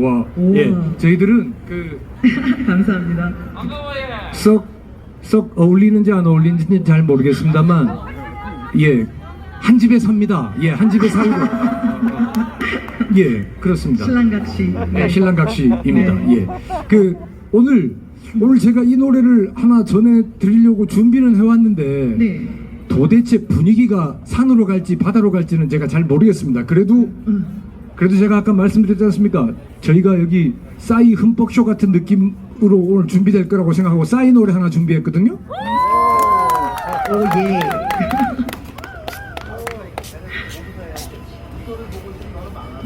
와, 오. 예, 저희들은 그 감사합니다. 썩, 썩 어울리는지 안 어울리는지 잘 모르겠습니다만, 예, 한 집에 삽니다. 예, 한 집에 살고. 예, 그렇습니다. 신랑각시. 네, 신랑각시입니다. 네. 예, 그 오늘 오늘 제가 이 노래를 하나 전해 드리려고 준비는 해왔는데 네. 도대체 분위기가 산으로 갈지 바다로 갈지는 제가 잘 모르겠습니다. 그래도 음. 그래도 제가 아까 말씀드렸지 않습니까? 저희가 여기 싸이 흠뻑쇼 같은 느낌으로 오늘 준비될 거라고 생각하고 싸이 노래 하나 준비했거든요. 오 예.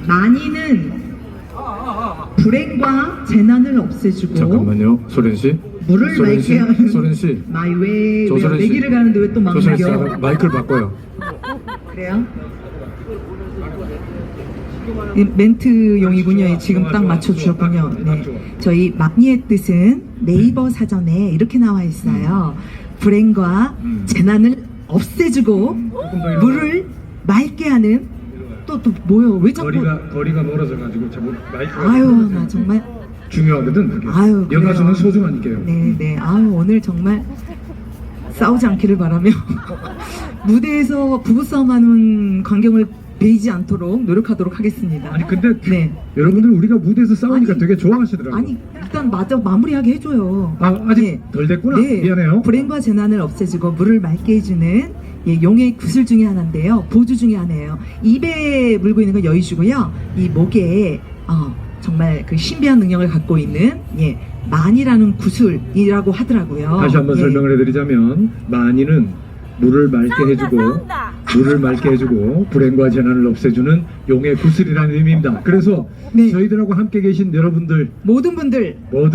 많이는 불행과 재난을 없애주고 잠깐만요, 소련 씨. 물을 소련 맑게 씨, 하는 소련 씨. 마이웨이 왜 조소련 씨. 내기를 가는데 왜또 씨, 막막여 마이크를 바꿔요. 그래요? 이 멘트용이군요. 지금 딱 맞춰주셨군요. 네. 저희 막니의 뜻은 네이버 사전에 이렇게 나와 있어요. 불행과 음. 재난을 없애주고 물을 맑게 하는 또 또 뭐요? 왜 자꾸 거리가 거리가 멀어져 가지고 자꾸 마이크 아유 나 정말 중요하거든. 그게. 아유, 그래요. 연가수는 소중하니까요. 네, 네. 아유, 오늘 정말 싸우지 않기를 바라며 무대에서 부부싸움 하는 광경을 베이지 않도록 노력하도록 하겠습니다. 아니 근데 네. 여러분들 우리가 무대에서 싸우니까 아니, 되게 좋아하시더라고요. 아니, 일단 마저 마무리하게 해줘요. 아, 아직 네. 덜 됐구나. 네. 미안해요. 불행과 재난을 없애주고 물을 맑게 해주는 예, 용의 구슬 중에 하나인데요. 보주 중에 하나예요. 입에 물고 있는 건 여의주고요. 이 목에 어, 정말 그 신비한 능력을 갖고 있는 예, 만이라는 구슬이라고 하더라고요. 다시 한번 예. 설명을 해드리자면 만이는 물을 맑게 해주고 물을 맑게 해주고 불행과 재난을 없애주는 용의 구슬이라는 의미입니다. 그래서 네. 저희들하고 함께 계신 여러분들 모든 분들 모두